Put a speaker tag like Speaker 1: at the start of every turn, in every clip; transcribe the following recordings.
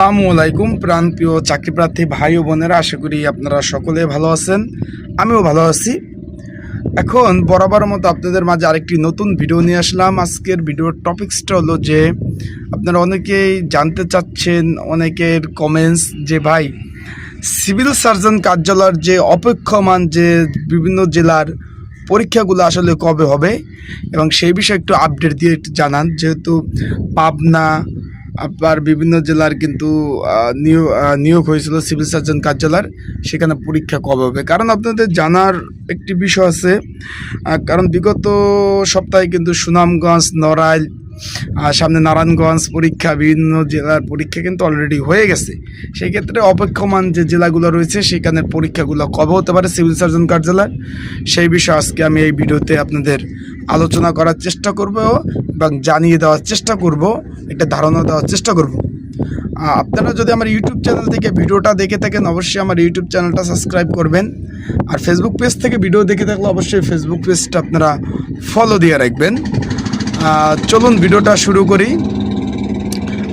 Speaker 1: আসসালামু আলাইকুম, প্রাণপ্রিয় চাকরি প্রার্থী ভাই ও বোনেরা, আশা করি আপনারা সকলে ভালো আছেন। আমিও ভালো আছি। এখন বরাবর মতো আপনাদের মাঝে আরেকটি নতুন ভিডিও নিয়ে আসলাম। আজকের ভিডিওর টপিক্সটা হলো যে, আপনারা অনেকেই জানতে চাচ্ছেন, অনেকের কমেন্টস যে, ভাই সিভিল সার্জন কার্যালয়ের যে অপেক্ষমান যে বিভিন্ন জেলার পরীক্ষাগুলো আসলে কবে হবে, এবং সেই বিষয়ে একটু আপডেট দিয়ে একটু জানান। যেহেতু পাবনা আপনার বিভিন্ন জেলার কিন্তু নিয়োগ নিয়োগ হয়েছিল সিভিল সার্জন কার্যালয়ের। সেখানে পরীক্ষা কবে হবে। কারণ আপনাদের জানার একটি বিষয় আছে কারণ বিগত সপ্তাহে কিন্তু সুনামগঞ্জ, নড়াইল আর সামনে নারায়ণগঞ্জ পরীক্ষা, বিভিন্ন জেলার পরীক্ষা কিন্তু অলরেডি হয়ে গেছে। সেই ক্ষেত্রে অপেক্ষমান যে জেলাগুলো রয়েছে, সেখানের পরীক্ষাগুলো কবে হতে পারে সিভিল সার্জন কার্যালয়? সেই বিষয়ে আজকে আমি এই ভিডিওতে আপনাদের আলোচনা করার চেষ্টা করব এবং জানিয়ে দেওয়ার চেষ্টা করব, একটা ধারণা দেওয়ার চেষ্টা করব। আপনারা যদি আমার ইউটিউব চ্যানেল থেকে ভিডিওটা দেখে থাকেন, অবশ্যই আমার ইউটিউব চ্যানেলটা সাবস্ক্রাইব করবেন। আর ফেসবুক পেজ থেকে ভিডিও দেখে থাকলে অবশ্যই ফেসবুক পেজটা আপনারা ফলো দিয়ে রাখবেন। চলুন ভিডিওটা শুরু করি।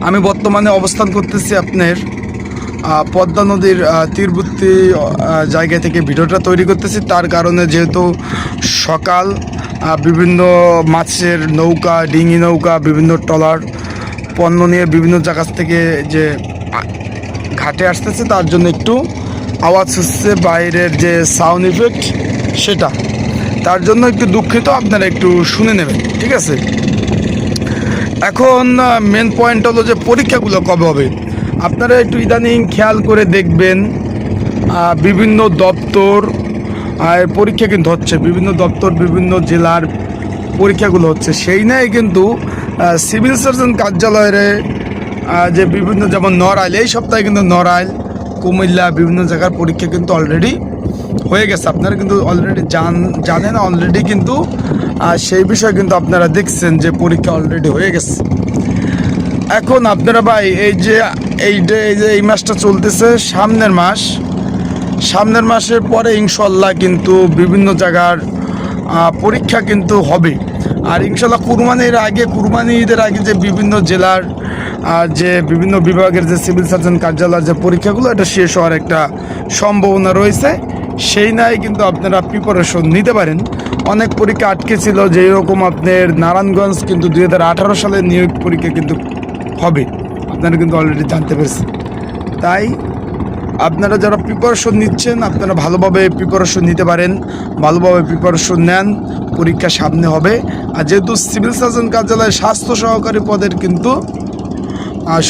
Speaker 1: আমি বর্তমানে অবস্থান করতেছি আপনার পদ্মা নদীর তীরবর্তী জায়গা থেকে ভিডিওটা তৈরি করতেছি। তার কারণে যেহেতু সকাল বিভিন্ন মাছের নৌকা, ডিঙি নৌকা, বিভিন্ন ট্রলার, পণ্য নিয়ে বিভিন্ন জায়গা থেকে যে ঘাটে আসতেছে, তার জন্য একটু আওয়াজ হচ্ছে বাইরের যে সাউন্ড ইফেক্ট সেটা। তার জন্য একটু দুঃখিত, আপনারা একটু শুনে নেবেন, ঠিক আছে? এখন মেন পয়েন্ট হলো যে পরীক্ষাগুলো কবে হবে? আপনারা একটু ইদানিং খেয়াল করে দেখবেন বিভিন্ন দপ্তর পরীক্ষা কিন্তু হচ্ছে, বিভিন্ন দপ্তর, বিভিন্ন জেলার পরীক্ষাগুলো হচ্ছে। সেই নিয়ে কিন্তু সিভিল সার্জন কার্যালয়ের যে বিভিন্ন যেমন নড়াইল, এই সপ্তাহে কিন্তু নড়াইল, কুমিল্লা, বিভিন্ন জায়গার পরীক্ষা কিন্তু অলরেডি হয়ে গেছে। আপনারা কিন্তু অলরেডি জান, জানেন অলরেডি কিন্তু সেই বিষয়ে কিন্তু আপনারা দেখছেন যে পরীক্ষা অলরেডি হয়ে গেছে। এখন আপনারা ভাই, এই যে এই যে এই যে, এই মাসটা চলতেছে সামনের মাস। সামনের মাসের পরে ইনশাল্লাহ কিন্তু বিভিন্ন জায়গার পরীক্ষা কিন্তু হবে। আর ইনশাল্লাহ কুরবানির আগে, কুরবানি ঈদের আগে যে বিভিন্ন জেলার, আর যে বিভিন্ন বিভাগের যে সিভিল সার্জন কার্যালয়ের যে পরীক্ষাগুলো, এটা শেষ হওয়ার একটা সম্ভাবনা রয়েছে। সেই নাই কিন্তু আপনারা প্রিপারেশন নিতে পারেন। অনেক পরীক্ষা আটকে ছিল যেই রকম আপনার নারায়ণগঞ্জ কিন্তু দুই সালের নিয়োগ পরীক্ষা কিন্তু হবে। আপনারা কিন্তু অলরেডি জানতে পেরেছেন। তাই আপনারা যারা প্রিপারেশন নিচ্ছেন, আপনারা ভালোভাবে প্রিপারেশন নিতে পারেন, ভালোভাবে প্রিপারেশন নেন, পরীক্ষা সামনে হবে। আর যেহেতু সিভিল সার্জন কার্যালয়ে স্বাস্থ্য সহকারী পদের কিন্তু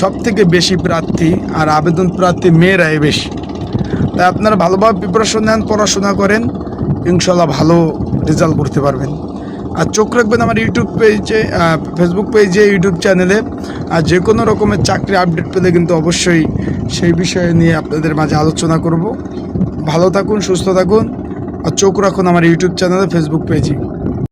Speaker 1: সব থেকে বেশি প্রার্থী আর আবেদন প্রার্থী মেয়েরাই বেশি। তাই আপনারা ভালোভাবে প্রিপারেশন নেন, পড়াশোনা করেন ইনশাল্লাহ ভালো রেজাল্ট করতে পারবেন। আর চোখ রাখবেন আমার ইউটিউব পেজে ফেসবুক পেজে ইউটিউব চ্যানেলে আর যে কোনো রকমের চাকরি আপডেট পেলে কিন্তু অবশ্যই সেই বিষয়ে নিয়ে আপনাদের মাঝে আলোচনা করব। ভালো থাকুন, সুস্থ থাকুন, আর চোখ রাখুন আমার ইউটিউব চ্যানেলে ফেসবুক পেজে